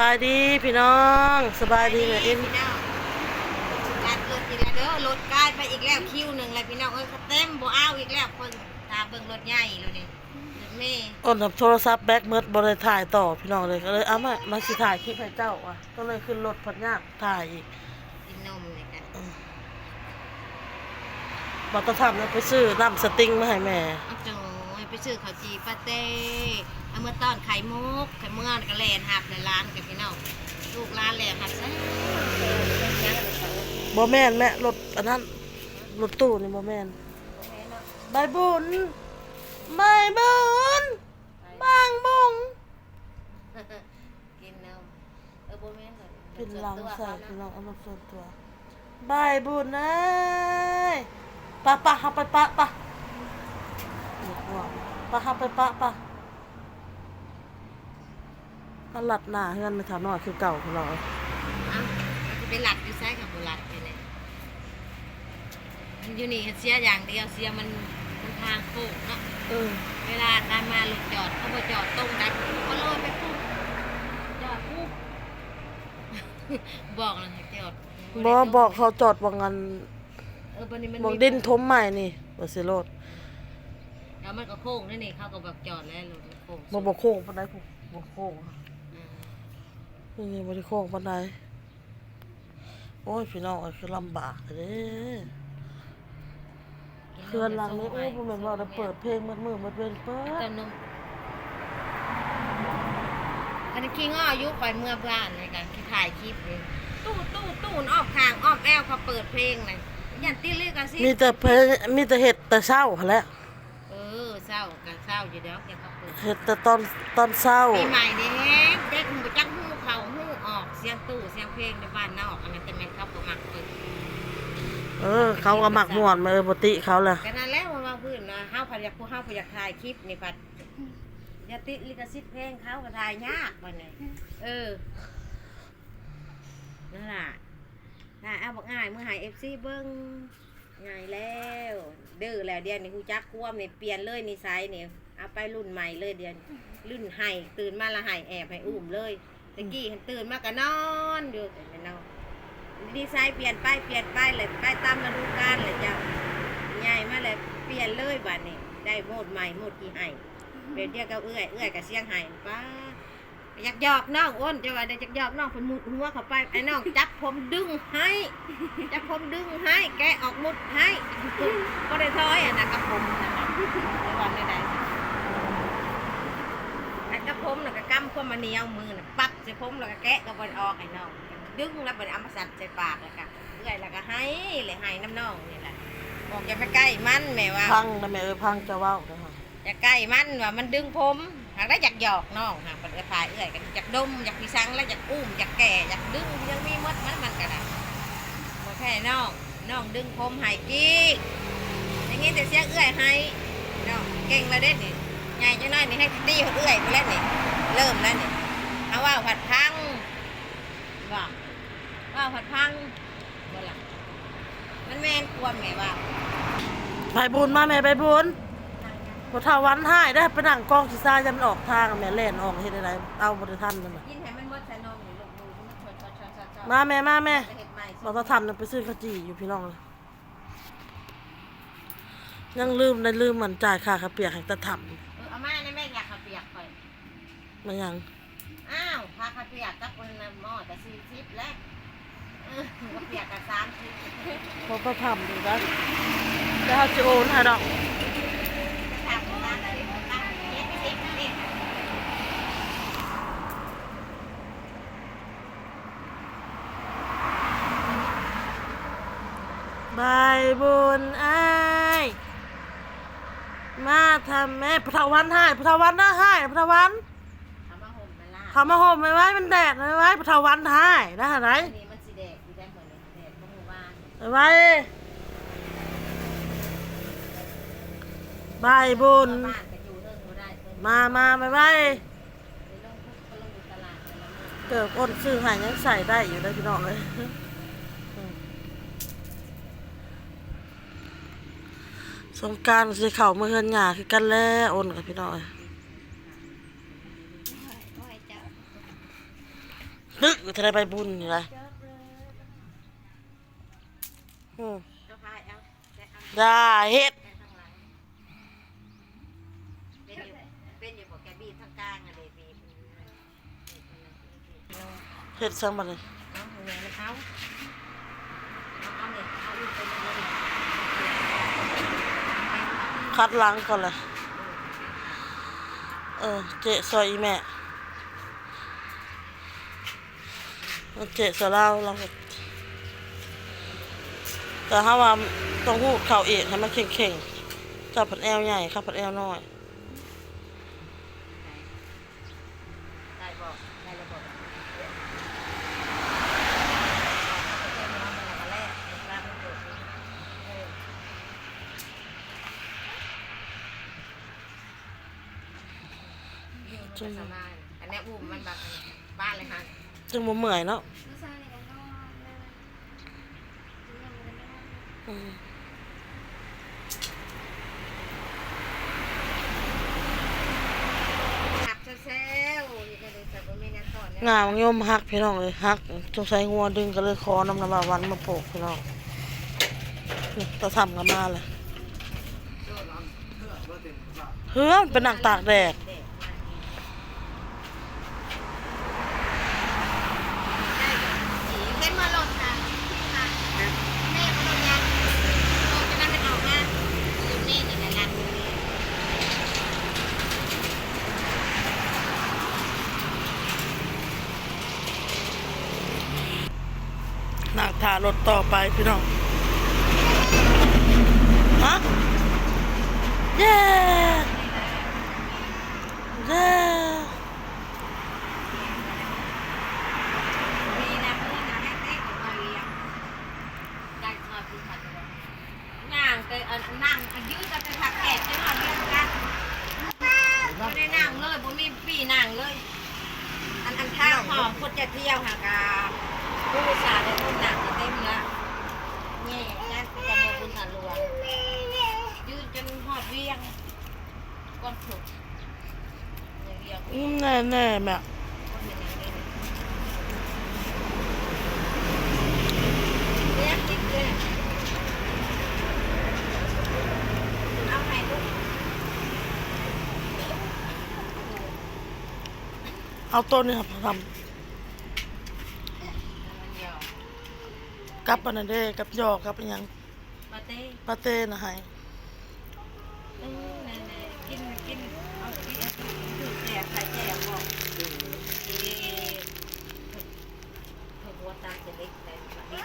สบายดีพี่น้องสบายดีแม่อินพี่น้องการรถอีกแล้วเด้อรถกลายไปอีกแล้วคิวหนึ่งเลยพี่น้องเอ้ยเต็มบ่เอาอีกแล้วคนตาเบิ่งรถใหญ่เลยนี่รถเมย์อ้นกับโทรศัพท์แบ็คเมิดบ่ได้ถ่ายต่อพี่น้องเลยก็เลยเอามามาสิถ่ายคลิปให้เจ้าอะก็เลยขึ้นรถพันยากถ่ายอีกกินนมเลยกันบัตรทำแล้วไปซื้อน้ำสติงมาให้แม่เอาโจ้ยไปซื้อข้าวจีปาเต้ เอาเมื่อตอนไข่มุกไข่เมื่อนกระแลนหับในร้านกับพี่น้องลูกร้านแหลนหับซะบ่แม่นแม่รถอันนั้นรถตู้นี่บ่แม่นใบบุญใบบุญบางบุงกินนมเออโบแม่นเลยกินหลังใส่ส่พี่วนน้องเอารถส่วนตัวใบบุญเอ้ยปะปะหับไปปะปะเด็กว่าปะหับไปปะปะ มันหลัดหน้าเฮือนไม่ถาน้อยคือเก่าของเราเอ้ามันจะไปหลัดอยู่ไซกับบุหลัดไปเลยมันอยู่นี่เสียอย่างเดียวเสียมันมันทางโค้งเนาะเออเวลาตามมาหลุดจอดเขาบอกจอดตรงได้ก็โรยไปปุ๊บจอดปุ๊บบอกเลยให้จอดบอบอกเขาจอดวังงันเออบันนี้มันบองดินทมใหม่นี่บาสิโรดแล้วมันก็โค้งนั่นนี่เขาก็บอกจอดแล้วหลุดโค้งบ่บอกโค้งปานใดผู้บ่โค้งค่ะอืม นี่บ่ได้โค้งปานใดโอ้ยพี่น้องเอ้ยคือลำบากเด้เคลื่อนหลังนี่โอ้ยบ่แม่นว่าได้เปิดเพลงมืดมือมืดเว้นเปิเติดมนมอันนี้ขี้ง้ออายุไปเมื่อบ้านในการที่ถ่ายคลิปเลยตู้ตู้ตู้อ้อมคางอ้อมแอลเขาเปิดเพลงเลยยันตีเรียกกันสิมีแต่เพลงมีแต่เฮ็ดแต่เช้าหั่นแหละเออเศร้ากันเศร้าอยู่แล้วยังเขาเปิดเฮ็ดแต่ตอนตอนเช้าปีใหม่นี่แฮงเด็กมันจักหูเขาหูออก เสียงตู้เสียงเพลงในบ้านนอกอันนั้นแต่แม่นเขาก็มักเปิดเออ เขาก็มักม่วนมาเออบ่ติเขาแหละก็นั่นแหละว่าว่าพื้นนะเฮาพยากผู้เฮาพยากถ่ายคลิปนี่พัดอย่าติดลิขสิทธิ์เพลงเขาก็ถ่ายยากบัดนี้เออนั่นล่ะน่าเอาบอกง่ายมือหาย FC เบิ่งง่ายแล้ว ดื้อแล้วเดี๋ยวนี้ฮู้จักความนี่เปลี่ยนเลยนิสัยนี่เอาไปรุ่นใหม่เลยเดี๋ยวนี้รุ่นไห้ตื่นมาละไห้แอบให้อุ้มเลย ตะกี้หันตื่นมาก็นอนอยู่แต่นอนดีไซน์เปลี่ยนไปเปลี่ยนไปเลยไปตามฤดูกาลเลยจ้ะใหญ่มาเลยเปลี่ยนเลยบัดนี้ได้โมดใหม่โมดกี่ไห้เปลี่ยนเดียวกับเอื้อยเอื้อยกับเสียงไห้ป้าอยากหยอกน้องอ้นจะว่าได้อยากหยอกน้องคนมุดหัวเข้าไปไอ้น้องจับผมดึงให้จับผมดึงให้แกออกมุดให้ก็ได้ท้อยอะนะกับผมนะคะระวังได้ได้ไอ้กับผมน่ะก็กำความมาเหนียวมือน่ะปัก ส่ผมแล้วก็แกะก็บนออกไอ้น้องดึงแล้วเป็นเอามาสัตว์ใส่ปากเลยค่ะเอื่อยแล้วก็ให้เลยให้น้ำน่องนี่แหละบอกอย่าไปใกล้มันแม่ว่าพังนะแม่เอ้ยพังจะเว้าเด้อค่ะอย่าใกล้มันว่ามันดึงผมหากได้อยากหยอกน้องค่ะเป็นกระพายเอื่อยกันอยากดมอยากพิสังแล้วอยากอุ้มอยากแก่อยากดึงยังมีหมดมันมันกันอะบอกแค่น้องน้องดึงผมให้กี้อย่างงี้แต่เสียเอื่อยให้น้องเก่งแล้วเด้นี่ใหญ่จังน้อยนี่ให้ตีคนเอื่อยไปแล้วนี่เริ่มแล้วนี่ เอาว่าผัดพังว่าว่าผัดพังบ่ล่ะมันแม่นควรแม่ว่าไปบุญมาแม่ไปบุญพอเท่าวันหายได้ไปนั่งกองขี้ซ่ายันออกทางแม่แล่นออกเฮ็ดอะไรเอาบ่ได้ทันนั่นน่ะกินให้มันหมดใส่นมนี่ลูกมือมันชนชนชนชนชนมาแม่มาแม่จะเฮ็ดใหม่บอกถ้าทำน่ะไปซื้อข้าวจี่อยู่พี่น้องเลยยังลืมได้ลืมมันจ่ายค่าข้าวเปียกให้ตาทเออเอามาในแม่อยากข้าวเปียกข่อยำมายัง อ้าวพาข้าเปียกกับคนน่ะหม้อแต่40แล้วเขาวเปียกกับ30พอก็ทำดูนะแล้วเขาจะโอนให้ดอกถามว่า30ตั้ง70นี่บายบุญไอ้มาทำแม่พุทวันให้พุทวันนะให้พุทวัน เอามาห่มมาล่า เขามาห่มไม่ไว้มันแดดไม่ไว้พุทธวันให้นะฮะไหนอันนี้มันสิแดกสิได้เหมือนนี่แดกบ่ฮู้ว่าไม่ไว้บายบุญบ้านก็อยู่เรื่องบ่ได้เพิ่นมามาไม่ไว้ไปลงทุกก็ลงอยู่ตลาดแต่ละมื้อเกิดอ้นซื้อใหายยังใส่ได้อยู่ได้พี่น้องเลยสงกรารสิเข่าเมื่อเฮือนหยาคือกันแล้วอ้นกับพี่น้องเอ้ย โอ้ยเจ้า ตึกทะเลใบบุญนี่ไรอืมเอาพายเอาแต่เอาได้เฮ็ดแต่ข้างหลังเป็นอยู่เป็นอยู่บอกแกบีบทางกลางอะเดบีบเฮ็ดซังบัดเลยเอาเอาแหวนมันเอาเอาเอาเนี่ยเอาอีกเป็นเลยคัดล้างก่อนเลยเออเจ๊ซอยอีแม่ เอาเจสลาวเราแต่ถ้าว่าต้องหูดเข่าเองให้มันเข่งๆจับผัดแอวใหญ่ครับผัดแอวน้อยได้บอกได้ระบอกจนประมาณอันนี้อุ้มมันแบบบ้านเลยค่ะ จึงบ่เมื่อยเนาะอืมขับเซลล์นี่ก็เลยจะบ่มีแนวต่อเนี่ยงามยมฮักพี่น้องเลยฮักจงใส่งัวดึงก็เลยคอน้ำน้ำบาวันมาโปกพี่น้องนี่ตะทำกันมาเลยเฮ้ยมันเป็นหนังตากแดดเด็กเห็นมาหล่นค่ะค่ะแม่มาหล่นยังโอ้จะนั่งเป็นออกมาอยู่นี่นี่แหละรันอยู่นี่ หนักถารถต่อไปพี่น้องฮะเย้เย้นั่งไปนั่งยืดกันไปผักแขกจะนอนเรียงกันบ่ได้นั่งเลยบ่มีปีนั่งเลย อันอันข้าวหอมคนจะเที่ยวหากาผู้สาห์ได้คนหนักจะเต็มละเนี่ยงานประจำวันบุญหลวงยืนจนหอ ดเวียงก้อนผุดอย่างเดียวอืมแน่แน่ๆแม่เรียกติ๊กเลยเอาไหนลูกเอาต้นนี่ครับทมันเดียวำกับอันนั้นเด้กับยอกับอิหยังมาเต้ปาเต้นะให้เออนั่นๆ กินกินเอากินถือแจกใส่แจกบอกถือหัวตาเล็กแต่แบบนี้